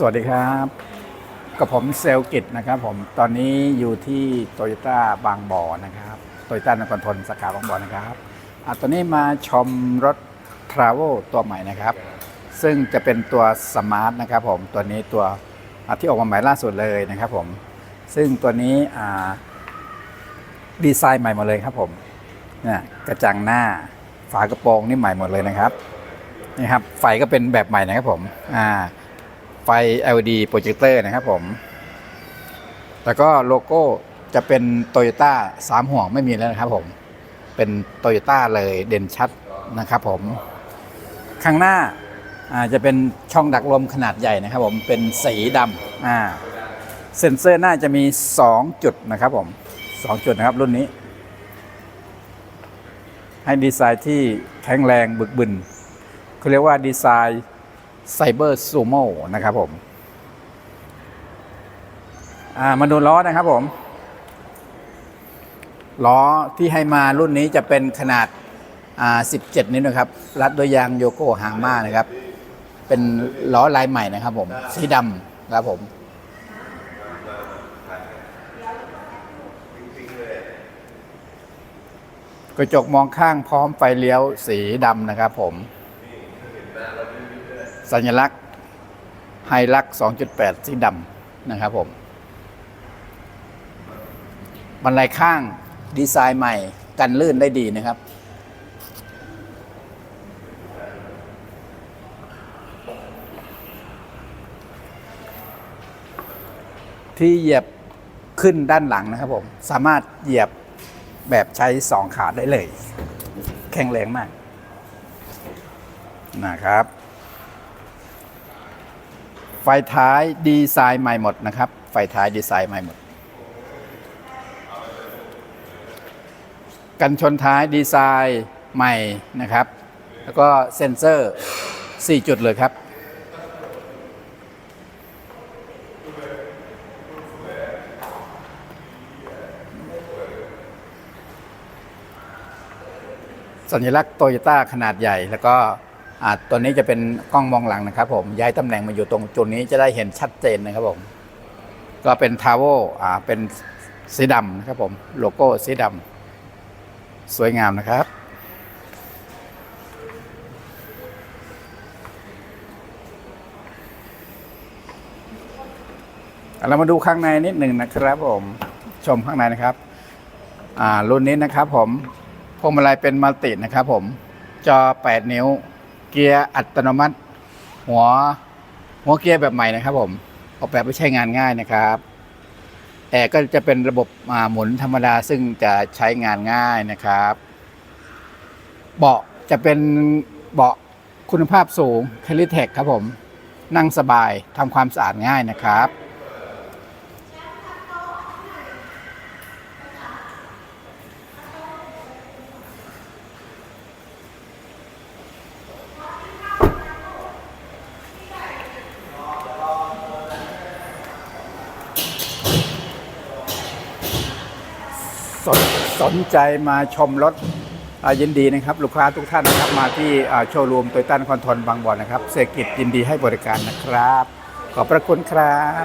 สวัสดีครับ กับผมเซลกิจนะครับผมตอนนี้อยู่ที่โตโยต้าบางบ่อนะครับโตโยต้านครทนสาขาบางบ่อนะครับอตอนนี้มาชมรถทรา v e l ตัวใหม่นะครับ ซึ่งจะเป็นตัวสมาร์ทนะครับผมตัวนี้ตัวที่ออกมาใหม่ล่าสุดเลยนะครับผมซึ่งตัวนี้ดีไซน์ใหม่หมดเลยครับผมนี่ยกระจังหน้าฝากระโปรงนี่ใหม่หมดเลยนะครับนี่ครับไฟก็เป็นแบบใหม่นะครับผมอ่า ไฟ LED โปรเจคเตอร์นะครับผม แล้วก็โลโก้จะเป็นโตโยต้าสามห่วงไม่มีแล้วนะครับผม เป็นโตโยต้าเลยเด่นชัดนะครับผม ข้างหน้าจะเป็นช่องดักลมขนาดใหญ่นะครับผม เป็นสีดำเซ็นเซอร์หน้าจะมี 2 จุดนะครับผม 2 จุดนะครับรุ่นนี้ ให้ดีไซน์ที่แข็งแรงบึกบึนเขาเรียกว่าดีไซน์ ไซเบอร์ซูโม่นะครับผมมาดูล้อนะครับผม ล้อที่ให้มารุ่นนี้จะเป็นขนาดา17 นิ้วนะครับ รัดด้วยยางโยโกฮาม่านะครับ เป็นล้อลายใหม่นะครับผม สีดำครับผมกระจกมองข้างพร้อมไฟเลี้ยวสีดำนะครับผม สัญลักษณ์ไฮลัก2.8 สีดำนะครับผม บันไดข้างดีไซน์ใหม่กันลื่นได้ดีนะครับ ที่เหยียบขึ้นด้านหลังนะครับผม สามารถเหยียบแบบใช้สองขาได้เลย แข็งแรงมากนะครับ ฟท้ายดีไซน์ใหม่หมดนะครับ ไฟท้ายดีไซน์ใหม่หมด กันชนท้ายดีไซน์ใหม่นะครับ แล้วก็เซ็นเซอร์ 4 จุดเลยครับ สัญลักษณ์โตโยต้าขนาดใหญ่แล้วก็ อ่าตัวนี้จะเป็นกล้องมองหลังนะครับ ผมย้ายตำแหน่งมาอยู่ตรงจุดนี้จะได้เห็นชัดเจนนะครับผม ก็เป็นทาวเวอ่าเป็นสีดำนะครับผมโลโก้สีดำสวยงามนะครับเรามาดูข้างในนิดหนึ่งนะครับผม ชมข้างในนะครับอ่ารุ่นนี้นะครับผมพวงมาลัยเป็นมัลตินะครับผม จอ 8 นิ้ว เกียร์อัตโนมัติ หัวหัวเกียร์แบบใหม่นะครับ ผมออกแบบไปใช้งานง่ายนะครับแอร์ก็จะเป็นระบบอ่าหมุนธรรมดาซึ่งจะใช้งานง่ายนะครับ เบาะจะเป็นเบาะคุณภาพสูง c a l i t e c ครับผม นั่งสบายทำความสะอาดง่ายนะครับ สนสนใจมาชมรถยินดีนะครับ ลูกค้าทุกท่านนะครับ มาที่โชว์รูมโตโยต้านครทนบางบ่อนนะครับเศรษฐกิจยินดีให้บริการนะครับ ขอบพระคุณครับ